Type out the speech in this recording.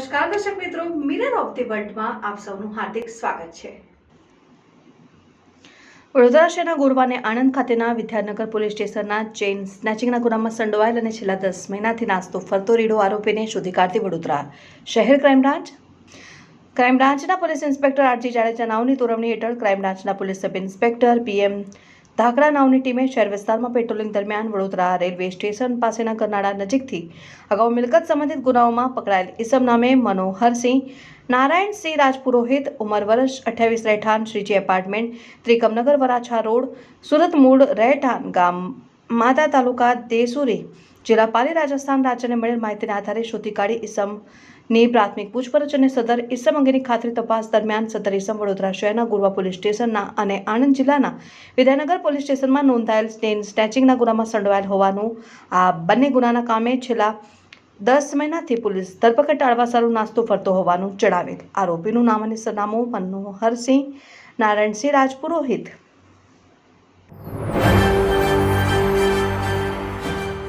નમસ્કાર, દર્શક મિત્રો. મિરર ઓફ ધી વર્લ્ડમાં આપ સૌનું હાર્દિક સ્વાગત છે. વડોદરા શહેરના ગોરવાને આણંદ ખાતેના વિદ્યાનગર પોલીસ સ્ટેશનના ચેઇન સ્નેચિંગના ગુનામાં સંડોવાયેલ અને છેલ્લા દસ મહિનાથી નાસ્તો ફરતો રીડો આરોપીને શોધી કાઢતી વડોદરા શહેર ક્રાઇમ બ્રાન્ચ. ક્રાઇમ બ્રાન્ચના પોલીસ ઇન્સ્પેક્ટર આરજી જાડેજા નાવની તોરવણી હેઠળ ક્રાઇમ બ્રાન્ચના police sub inspector PM Dhakada નાવની ટીમે શહેર વિસ્તારમાં પેટ્રોલિંગ દરમિયાન વડોદરા રેલવે સ્ટેશન પાસેના કરનાળા નજીકથી અગાઉ મિલકત સંબંધિત ગુનાઓમાં પકડાયેલ ઇસમ નામે મનોહરસિંહ નારાયણસિંહ રાજપુરોહિત, ઉંમર વર્ષ અઠ્યાવીસ રહેઠાણ, શ્રીજી એપાર્ટમેન્ટ ત્રિકમનગર વરાછા રોડ, સુરત મૂળ રહેઠાણ ગામ, માતા તાલુકા દેસુરી, જિલ્લા પાલી રાજસ્થાન રાજ્યને મળેલ માહિતીના આધારે શોધી કાઢી ઇસમની પ્રાથમિક પૂછપરછ અને સદર ઇસમ અંગેની ખાતરી તપાસ દરમિયાન સદર ઇસમ વડોદરા શહેરના ગુરવા પોલીસ સ્ટેશનના અને આણંદ જિલ્લાના વિદ્યાનગર પોલીસ સ્ટેશનમાં નોંધાયેલ સ્ટેન સ્નેચિંગના ગુનામાં સંડવાયેલ હોવાનું આ બંને ગુનાના કામે છેલ્લા દસ મહિનાથી પોલીસ ધરપકડ ટાળવા સારું નાસ્તો ફરતો હોવાનું જણાવેલ. આરોપીનું નામ અને સરનામું મનોહરસિંહ નારાયણસિંહ રાજપુરોહિત